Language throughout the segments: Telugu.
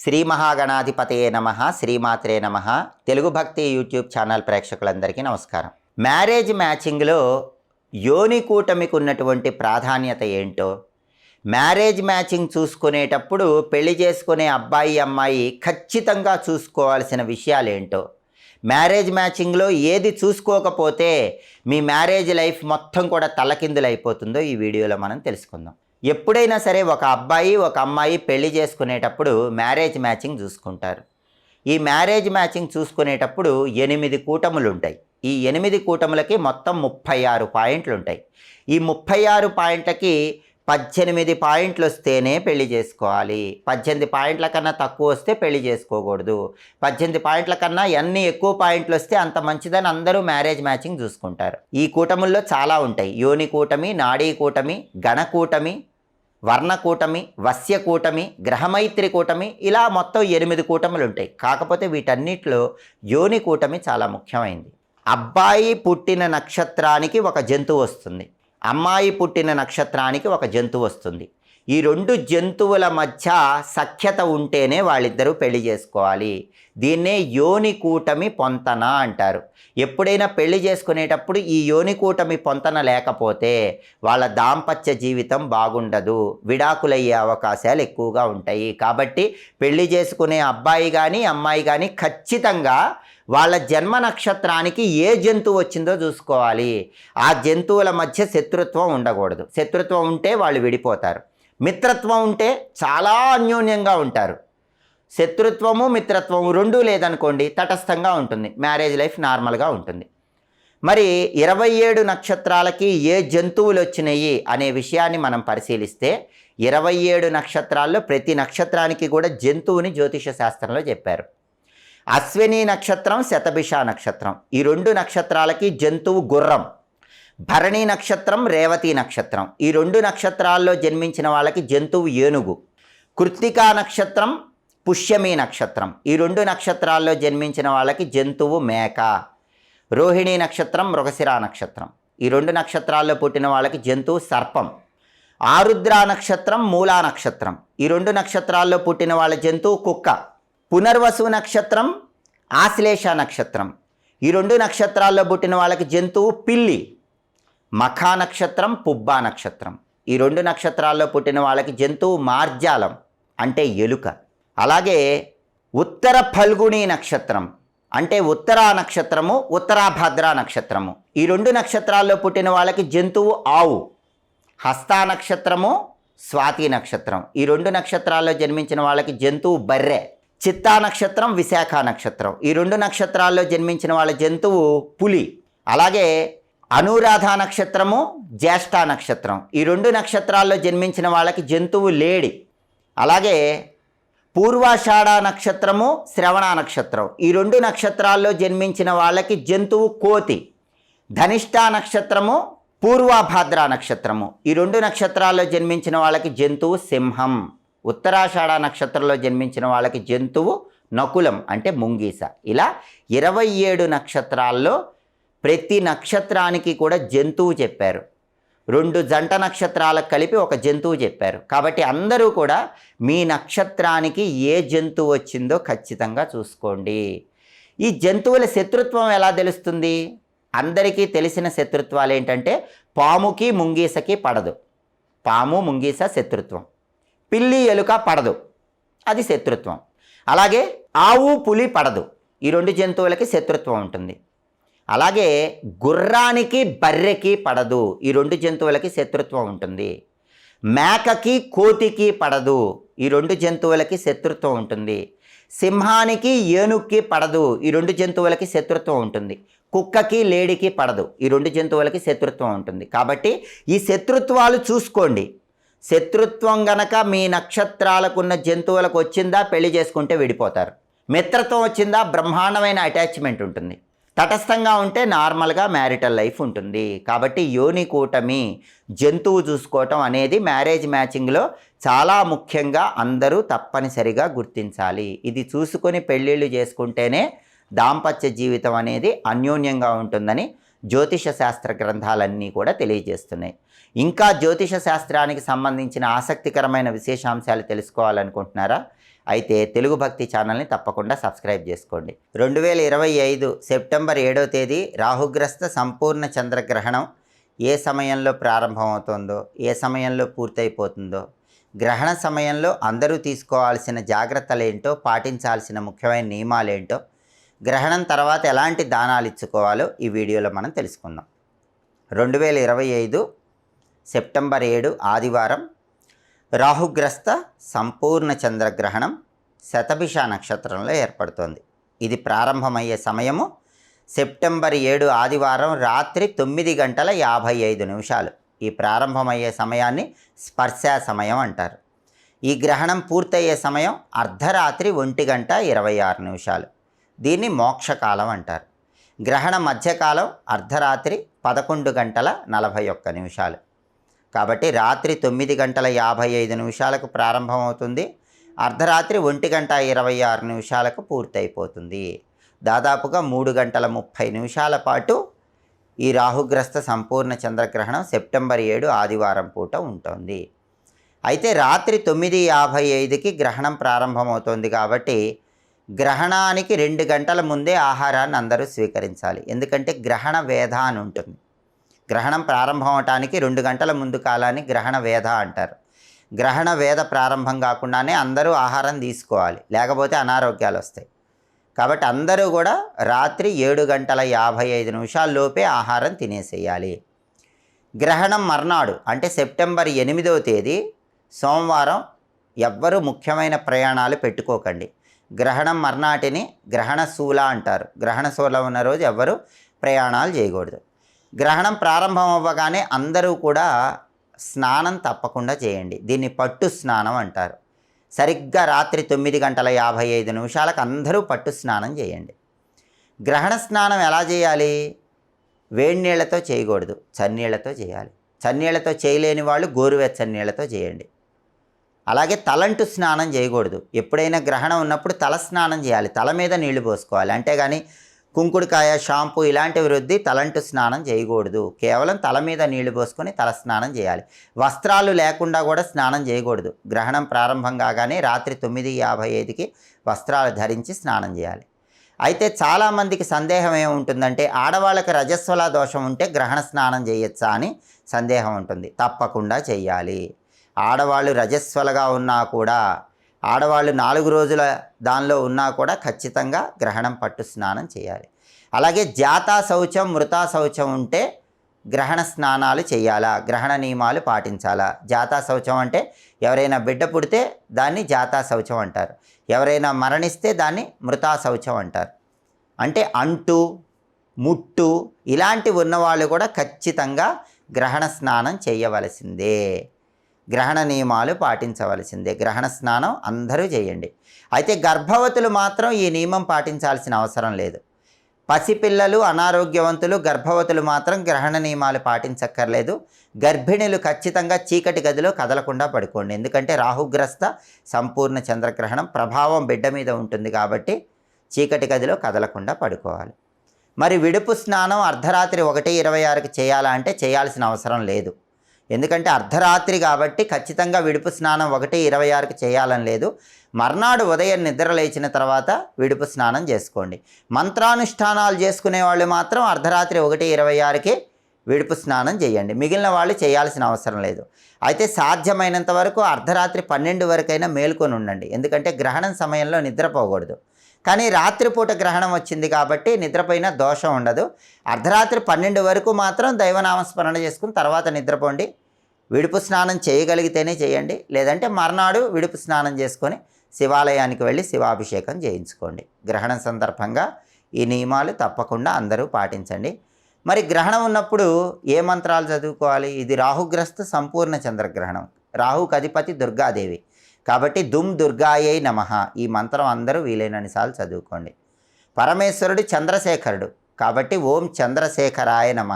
శ్రీ మహాగణాధిపతయే నమ శ్రీమాత్రే నమ. తెలుగు భక్తి యూట్యూబ్ ఛానల్ ప్రేక్షకులందరికీ నమస్కారం. మ్యారేజ్ మ్యాచింగ్లో యోని కూటమికి ఉన్నటువంటి ప్రాధాన్యత ఏంటో మ్యారేజ్ మ్యాచింగ్ చూసుకునేటప్పుడు పెళ్ళి చేసుకునే అబ్బాయి అమ్మాయి ఖచ్చితంగా చూసుకోవాల్సిన విషయాలు ఏంటో మ్యారేజ్ మ్యాచింగ్లో ఏది చూసుకోకపోతే మీ మ్యారేజ్ లైఫ్ మొత్తం కూడా తలకిందులైపోతుందో ఈ వీడియోలో మనం తెలుసుకుందాం. ఎప్పుడైనా సరే ఒక అబ్బాయి ఒక అమ్మాయి పెళ్ళి చేసుకునేటప్పుడు మ్యారేజ్ మ్యాచింగ్ చూసుకుంటారు. ఈ మ్యారేజ్ మ్యాచింగ్ చూసుకునేటప్పుడు ఎనిమిది కూటములు ఉంటాయి ఈ ఎనిమిది కూటములకి మొత్తం ముప్పై ఆరు పాయింట్లు ఉంటాయి ఈ ముప్పై ఆరు పాయింట్లకి పద్దెనిమిది పాయింట్లు వస్తేనే పెళ్ళి చేసుకోవాలి. పద్దెనిమిది పాయింట్ల కన్నా తక్కువ వస్తే పెళ్ళి చేసుకోకూడదు. పద్దెనిమిది పాయింట్ల కన్నా ఎన్ని ఎక్కువ పాయింట్లు వస్తే అంత మంచిదని అందరూ మ్యారేజ్ మ్యాచింగ్ చూసుకుంటారు. ఈ కూటముల్లో చాలా ఉంటాయి. యోని కూటమి నాడీ కూటమి గణ కూటమి వర్ణ కూటమి వస్య కూటమి గ్రహమైత్రి కూటమి ఇలా మొత్తం ఎనిమిది కూటములు ఉంటాయి. కాకపోతే వీటన్నిటిలో యోని కూటమి చాలా ముఖ్యమైనది అబ్బాయి పుట్టిన నక్షత్రానికి ఒక జంతువు వస్తుంది. అమ్మాయి పుట్టిన నక్షత్రానికి ఒక జంతువు వస్తుంది. ఈ రెండు జంతువుల మధ్య సఖ్యత ఉంటేనే వాళ్ళిద్దరూ పెళ్ళి చేసుకోవాలి. దీన్నే యోని కూటమి పొంతన అంటారు. ఎప్పుడైనా పెళ్ళి చేసుకునేటప్పుడు ఈ యోని కూటమి పొంతన లేకపోతే వాళ్ళ దాంపత్య జీవితం బాగుండదు. విడాకులయ్యే అవకాశాలు ఎక్కువగా ఉంటాయి. కాబట్టి పెళ్ళి చేసుకునే అబ్బాయి కానీ అమ్మాయి కానీ ఖచ్చితంగా వాళ్ళ జన్మ నక్షత్రానికి ఏ జంతువు వచ్చిందో చూసుకోవాలి. ఆ జంతువుల మధ్య శత్రుత్వం ఉండకూడదు. శత్రుత్వం ఉంటే వాళ్ళు విడిపోతారు. మిత్రత్వం ఉంటే చాలా అన్యోన్యంగా ఉంటారు. శత్రుత్వము మిత్రత్వము రెండూ లేదనుకోండి తటస్థంగా ఉంటుంది. మ్యారేజ్ లైఫ్ నార్మల్గా ఉంటుంది. మరి ఇరవై ఏడు నక్షత్రాలకి ఏ జంతువులు వచ్చినాయి అనే విషయాన్ని మనం పరిశీలిస్తే ఇరవై ఏడు నక్షత్రాల్లో ప్రతి నక్షత్రానికి కూడా జంతువుని జ్యోతిష శాస్త్రంలో చెప్పారు. అశ్విని నక్షత్రం శతభిష నక్షత్రం. ఈ రెండు నక్షత్రాలకి జంతువు గుర్రం. భరణి నక్షత్రం రేవతి నక్షత్రం. ఈ రెండు నక్షత్రాల్లో జన్మించిన వాళ్ళకి జంతువు ఏనుగు. కృత్తికా నక్షత్రం పుష్యమి నక్షత్రం. ఈ రెండు నక్షత్రాల్లో జన్మించిన వాళ్ళకి జంతువు మేక. రోహిణి నక్షత్రం మృగశిర నక్షత్రం. ఈ రెండు నక్షత్రాల్లో పుట్టిన వాళ్ళకి జంతువు సర్పం. ఆరుద్ర నక్షత్రం మూలా నక్షత్రం. ఈ రెండు నక్షత్రాల్లో పుట్టిన వాళ్ళ జంతువు కుక్క. పునర్వసు నక్షత్రం ఆశ్లేష నక్షత్రం. ఈ రెండు నక్షత్రాల్లో పుట్టిన వాళ్ళకి జంతువు పిల్లి మఖా నక్షత్రం పుబ్బా నక్షత్రం. ఈ రెండు నక్షత్రాల్లో పుట్టిన వాళ్ళకి జంతువు మార్జాలం అంటే ఎలుక. అలాగే ఉత్తర ఫల్గుణి నక్షత్రం అంటే ఉత్తరా నక్షత్రము ఉత్తరాభద్ర నక్షత్రము. ఈ రెండు నక్షత్రాల్లో పుట్టిన వాళ్ళకి జంతువు ఆవు హస్తా నక్షత్రము స్వాతి నక్షత్రం. ఈ రెండు నక్షత్రాల్లో జన్మించిన వాళ్ళకి జంతువు బర్రె. చిత్తా నక్షత్రం విశాఖ నక్షత్రం. ఈ రెండు నక్షత్రాల్లో జన్మించిన వాళ్ళ జంతువు పులి. అలాగే అనురాధ నక్షత్రము జ్యేష్ఠ నక్షత్రం. ఈ రెండు నక్షత్రాల్లో జన్మించిన వాళ్ళకి జంతువు లేడి. అలాగే పూర్వాషాఢ నక్షత్రము శ్రవణ నక్షత్రం. ఈ రెండు నక్షత్రాల్లో జన్మించిన వాళ్ళకి జంతువు కోతి. ధనిష్ట నక్షత్రము పూర్వాభాద్ర నక్షత్రము. ఈ రెండు నక్షత్రాల్లో జన్మించిన వాళ్ళకి జంతువు సింహం. ఉత్తరాషాఢ నక్షత్రంలో జన్మించిన వాళ్ళకి జంతువు నకులం అంటే ముంగీస. ఇలా ఇరవై ఏడు నక్షత్రాల్లో ప్రతి నక్షత్రానికి కూడా జంతువు చెప్పారు. రెండు జంట నక్షత్రాలకు కలిపి ఒక జంతువు చెప్పారు. కాబట్టి అందరూ కూడా మీ నక్షత్రానికి ఏ జంతువు వచ్చిందో ఖచ్చితంగా చూసుకోండి. ఈ జంతువుల శత్రుత్వం ఎలా తెలుస్తుంది? అందరికీ తెలిసిన శత్రుత్వాలు ఏంటంటే పాముకి ముంగీసకి పడదు. పాము ముంగీస శత్రుత్వం. పిల్లి ఎలుక పడదు. అది శత్రుత్వం. అలాగే ఆవు పులి పడదు. ఈ రెండు జంతువులకి శత్రుత్వం ఉంటుంది. అలాగే గుర్రానికి బర్రెకి పడదు. ఈ రెండు జంతువులకి శత్రుత్వం ఉంటుంది. మేకకి కోతికి పడదు. ఈ రెండు జంతువులకి శత్రుత్వం ఉంటుంది. సింహానికి ఏనుక్కి పడదు. ఈ రెండు జంతువులకి శత్రుత్వం ఉంటుంది. కుక్కకి లేడికి పడదు. ఈ రెండు జంతువులకి శత్రుత్వం ఉంటుంది. కాబట్టి ఈ శత్రుత్వాలు చూసుకోండి. శత్రుత్వం గనక మీ నక్షత్రాలకున్న జంతువులకు వచ్చిందా పెళ్ళి చేసుకుంటే విడిపోతారు. మిత్రత్వం వచ్చిందా బ్రహ్మాండమైన అటాచ్మెంట్ ఉంటుంది. తటస్థంగా ఉంటే నార్మల్గా మ్యారిటల్ లైఫ్ ఉంటుంది. కాబట్టి యోని కూటమి జంతువు చూసుకోవటం అనేది మ్యారేజ్ మ్యాచింగ్లో చాలా ముఖ్యంగా అందరూ తప్పనిసరిగా గుర్తించాలి. ఇది చూసుకొని పెళ్ళిళ్ళు చేసుకుంటేనే దాంపత్య జీవితం అనేది అన్యోన్యంగా ఉంటుందని జ్యోతిష శాస్త్ర గ్రంథాలన్నీ కూడా తెలియజేస్తున్నాయి. ఇంకా జ్యోతిష శాస్త్రానికి సంబంధించిన ఆసక్తికరమైన విశేషాంశాలు తెలుసుకోవాలనుకుంటున్నారా? అయితే తెలుగు భక్తి ఛానల్ని తప్పకుండా సబ్స్క్రైబ్ చేసుకోండి. రెండు వేల ఇరవై ఐదు సెప్టెంబర్ ఏడో తేదీ రాహుగ్రస్త సంపూర్ణ చంద్రగ్రహణం ఏ సమయంలో ప్రారంభమవుతుందో ఏ సమయంలో పూర్తయిపోతుందో గ్రహణ సమయంలో అందరూ తీసుకోవాల్సిన జాగ్రత్తలు ఏంటో పాటించాల్సిన ముఖ్యమైన నియమాలు ఏంటో గ్రహణం తర్వాత ఎలాంటి దానాలు ఇచ్చుకోవాలో ఈ వీడియోలో మనం తెలుసుకుందాం. రెండు వేల ఇరవై ఐదు సెప్టెంబర్ ఏడు ఆదివారం రాహుగ్రస్త సంపూర్ణ చంద్రగ్రహణం శతభిష నక్షత్రంలో ఏర్పడుతోంది. ఇది ప్రారంభమయ్యే సమయము సెప్టెంబర్ ఏడు ఆదివారం రాత్రి తొమ్మిది గంటల యాభై ఐదు నిమిషాలు. ఈ ప్రారంభమయ్యే సమయాన్ని స్పర్శ సమయం అంటారు. ఈ గ్రహణం పూర్తయ్యే సమయం అర్ధరాత్రి ఒంటి గంట ఇరవై ఆరు నిమిషాలు. దీన్ని మోక్షకాలం అంటారు. గ్రహణ మధ్యకాలం అర్ధరాత్రి పదకొండు గంటల నలభై ఒక్క నిమిషాలు. కాబట్టి రాత్రి తొమ్మిది గంటల యాభై ఐదు నిమిషాలకు ప్రారంభమవుతుంది. అర్ధరాత్రి ఒంటి గంట ఇరవై ఆరు నిమిషాలకు పూర్తయిపోతుంది. దాదాపుగా మూడు గంటల ముప్పై నిమిషాల పాటు ఈ రాహుగ్రస్త సంపూర్ణ చంద్రగ్రహణం సెప్టెంబర్ ఏడు ఆదివారం పూట ఉంటుంది. అయితే రాత్రి తొమ్మిది యాభై ఐదుకి గ్రహణం ప్రారంభమవుతుంది కాబట్టి గ్రహణానికి రెండు గంటల ముందే ఆహారాన్ని అందరూ స్వీకరించాలి. ఎందుకంటే గ్రహణ వేధ అని ఉంటుంది. గ్రహణం ప్రారంభం అవటానికి రెండు గంటల ముందు కాలాన్ని గ్రహణ వేధ అంటారు. గ్రహణ వేద ప్రారంభం కాకుండానే అందరూ ఆహారం తీసుకోవాలి లేకపోతే అనారోగ్యాలు వస్తాయి. కాబట్టి అందరూ కూడా రాత్రి ఏడు గంటల యాభై ఐదు నిమిషాల్లోపే ఆహారం తినేసేయాలి. గ్రహణం మర్నాడు అంటే సెప్టెంబర్ ఎనిమిదవ తేదీ సోమవారం ఎవ్వరూ ముఖ్యమైన ప్రయాణాలు పెట్టుకోకండి. గ్రహణం మర్నాటిని గ్రహణ శూల అంటారు. గ్రహణ శూల ఉన్న రోజు ఎవ్వరూ ప్రయాణాలు చేయకూడదు. గ్రహణం ప్రారంభం అవ్వగానే అందరూ కూడా స్నానం తప్పకుండా చేయండి. దీన్ని పట్టు స్నానం అంటారు. సరిగ్గా రాత్రి తొమ్మిది గంటల యాభై ఐదు నిమిషాలకు అందరూ పట్టు స్నానం చేయండి. గ్రహణ స్నానం ఎలా చేయాలి? వేడి నీళ్ళతో చేయకూడదు. చన్నీళ్ళతో చేయాలి. చన్నీళ్ళతో చేయలేని వాళ్ళు గోరువెచ్చని నీళ్ళతో చేయండి. అలాగే తలంటు స్నానం చేయకూడదు. ఎప్పుడైనా గ్రహణం ఉన్నప్పుడు తల స్నానం చేయాలి. తల మీద నీళ్ళు పోసుకోవాలి. అంతేగాని కుంకుడుకాయ షాంపూ ఇలాంటివి రుద్ది తలంటు స్నానం చేయకూడదు. కేవలం తల మీద నీళ్ళు పోసుకొని తల స్నానం చేయాలి. వస్త్రాలు లేకుండా కూడా స్నానం చేయకూడదు. గ్రహణం ప్రారంభం కాగానే రాత్రి తొమ్మిది యాభై ఐదుకి వస్త్రాలు ధరించి స్నానం చేయాలి. అయితే చాలామందికి సందేహం ఏముంటుందంటే ఆడవాళ్ళకి రజస్వల దోషం ఉంటే గ్రహణ స్నానం చేయొచ్చా అని సందేహం ఉంటుంది. తప్పకుండా చేయాలి ఆడవాళ్ళు రజస్వలగా ఉన్నా కూడా ఆడవాళ్ళు నాలుగు రోజుల దానిలో ఉన్నా కూడా ఖచ్చితంగా గ్రహణం పట్టు స్నానం చేయాలి. అలాగే జాతా శౌచం మృతా శౌచం ఉంటే గ్రహణ స్నానాలు చేయాలా? గ్రహణ నియమాలు పాటించాలా? జాతా శౌచం అంటే ఎవరైనా బిడ్డ పుడితే దాన్ని జాతా శౌచం అంటారు. ఎవరైనా మరణిస్తే దాన్ని మృతా శౌచం అంటారు. అంటే అంటు ముట్టు ఇలాంటివి ఉన్నవాళ్ళు కూడా ఖచ్చితంగా గ్రహణ స్నానం చేయవలసిందే. గ్రహణ నియమాలు పాటించవలసిందే. గ్రహణ స్నానం అందరూ చేయండి. అయితే గర్భవతులు మాత్రం ఈ నియమం పాటించాల్సిన అవసరం లేదు. పసిపిల్లలు అనారోగ్యవంతులు గర్భవతులు మాత్రం గ్రహణ నియమాలు పాటించక్కర్లేదు. గర్భిణులు ఖచ్చితంగా చీకటి గదిలో కదలకుండా పడుకోండి. ఎందుకంటే రాహుగ్రస్త సంపూర్ణ చంద్రగ్రహణం ప్రభావం బిడ్డ మీద ఉంటుంది కాబట్టి చీకటి గదిలో కదలకుండా పడుకోవాలి. మరి విడుపు స్నానం అర్ధరాత్రి ఒకటి ఇరవై ఆరుకి చేయాలా అంటే చేయాల్సిన అవసరం లేదు. ఎందుకంటే అర్ధరాత్రి కాబట్టి ఖచ్చితంగా విడుపు స్నానం ఒకటి ఇరవై ఆరుకి చేయాలని లేదు. మర్నాడు ఉదయం నిద్ర లేచిన తర్వాత విడుపు స్నానం చేసుకోండి. మంత్రానుష్ఠానాలు చేసుకునే వాళ్ళు మాత్రం అర్ధరాత్రి ఒకటి ఇరవై ఆరుకి విడుపు స్నానం చేయండి. మిగిలిన వాళ్ళు చేయాల్సిన అవసరం లేదు. అయితే సాధ్యమైనంత వరకు అర్ధరాత్రి పన్నెండు వరకైనా మేల్కొని ఉండండి. ఎందుకంటే గ్రహణం సమయంలో నిద్రపోకూడదు కానీ రాత్రిపూట గ్రహణం వచ్చింది కాబట్టి నిద్రపోయిన దోషం ఉండదు. అర్ధరాత్రి పన్నెండు వరకు మాత్రం దైవనామస్మరణ చేసుకుని తర్వాత నిద్రపోండి. విడుపు స్నానం చేయగలిగితేనే చేయండి. లేదంటే మర్నాడు విడుపు స్నానం చేసుకొని శివాలయానికి వెళ్ళి శివాభిషేకం చేయించుకోండి. గ్రహణం సందర్భంగా ఈ నియమాలు తప్పకుండా అందరూ పాటించండి. మరి గ్రహణం ఉన్నప్పుడు ఏ మంత్రాలు చదువుకోవాలి? ఇది రాహుగ్రస్త సంపూర్ణ చంద్రగ్రహణం. రాహుకు అధిపతి దుర్గాదేవి. కాబట్టి దుమ్ దుర్గాయై నమ. ఈ మంత్రం అందరూ వీలైనన్ని సార్లు చదువుకోండి. పరమేశ్వరుడు చంద్రశేఖరుడు. కాబట్టి ఓం చంద్రశేఖరాయ నమ.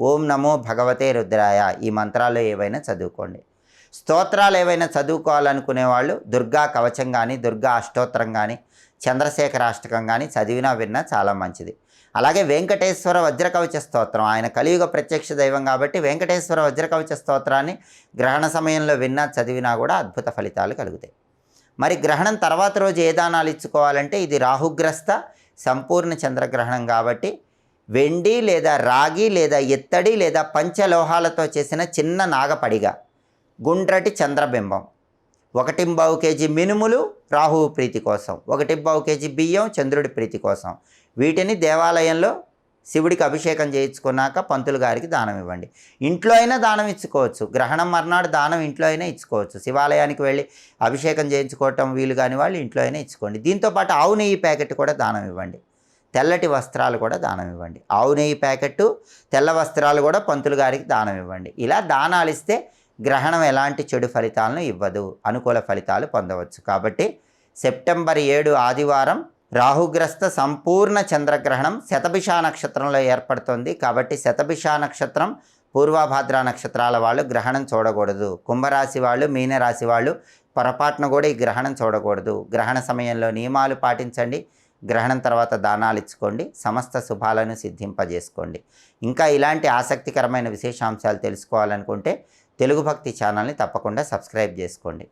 ఓం నమో భగవతే రుద్రాయ. ఈ మంత్రాలు ఏవైనా చదువుకోండి. స్తోత్రాలు ఏవైనా చదువుకోవాలనుకునే వాళ్ళు దుర్గా కవచం కానీ దుర్గా అష్టోత్తరం కానీ చంద్రశేఖరాష్టకం కానీ చదివినా విన్నా చాలా మంచిది. అలాగే వెంకటేశ్వర వజ్రకవచ స్తోత్రం. ఆయన కలియుగ ప్రత్యక్ష దైవం కాబట్టి వెంకటేశ్వర వజ్రకవచ స్తోత్రాన్ని గ్రహణ సమయంలో విన్నా చదివినా కూడా అద్భుత ఫలితాలు కలుగుతాయి. మరి గ్రహణం తర్వాత రోజు ఏ దానాలు ఇచ్చుకోవాలంటే ఇది రాహుగ్రస్త సంపూర్ణ చంద్రగ్రహణం కాబట్టి వెండి లేదా రాగి లేదా ఎత్తడి లేదా పంచలోహాలతో చేసిన చిన్న నాగపడిగ గుండ్రటి చంద్రబింబం. ఒకటింబావు కేజీ మినుములు రాహువు ప్రీతి కోసం. ఒకటి పావు కేజీ బియ్యం చంద్రుడి ప్రీతి కోసం. వీటిని దేవాలయంలో శివుడికి అభిషేకం చేయించుకున్నాక పంతులు గారికి దానం ఇవ్వండి. ఇంట్లో అయినా దానం ఇచ్చుకోవచ్చు. గ్రహణం మర్నాడు దానం ఇంట్లో అయినా ఇచ్చుకోవచ్చు. శివాలయానికి వెళ్ళి అభిషేకం చేయించుకోవటం వీలు కాని వాళ్ళు ఇంట్లో అయినా ఇచ్చుకోండి. దీంతోపాటు ఆవు నెయ్యి ప్యాకెట్ కూడా దానం ఇవ్వండి. తెల్లటి వస్త్రాలు కూడా దానం ఇవ్వండి. ఆవు నెయ్యి ప్యాకెట్టు తెల్ల వస్త్రాలు కూడా పంతులు గారికి దానం ఇవ్వండి. ఇలా దానాలు ఇస్తే గ్రహణం ఎలాంటి చెడు ఫలితాలను ఇవ్వదు. అనుకూల ఫలితాలు పొందవచ్చు. కాబట్టి సెప్టెంబర్ ఏడు ఆదివారం రాహుగ్రస్త సంపూర్ణ చంద్రగ్రహణం శతభిష నక్షత్రంలో ఏర్పడుతుంది. కాబట్టి శతభిష నక్షత్రం పూర్వభాద్ర నక్షత్రాల వాళ్ళు గ్రహణం చూడకూడదు. కుంభరాశి వాళ్ళు మీనరాశి వాళ్ళు పొరపాటున కూడా ఈ గ్రహణం చూడకూడదు. గ్రహణ సమయంలో నియమాలు పాటించండి. గ్రహణం తర్వాత దానాలు ఇచ్చుకోండి. సమస్త శుభాలను సిద్ధింపజేసుకోండి. ఇంకా ఇలాంటి ఆసక్తికరమైన విశేషాంశాలు తెలుసుకోవాలనుకుంటే తెలుగు భక్తి ఛానల్ని తప్పకుండా సబ్స్క్రైబ్ చేసుకోండి.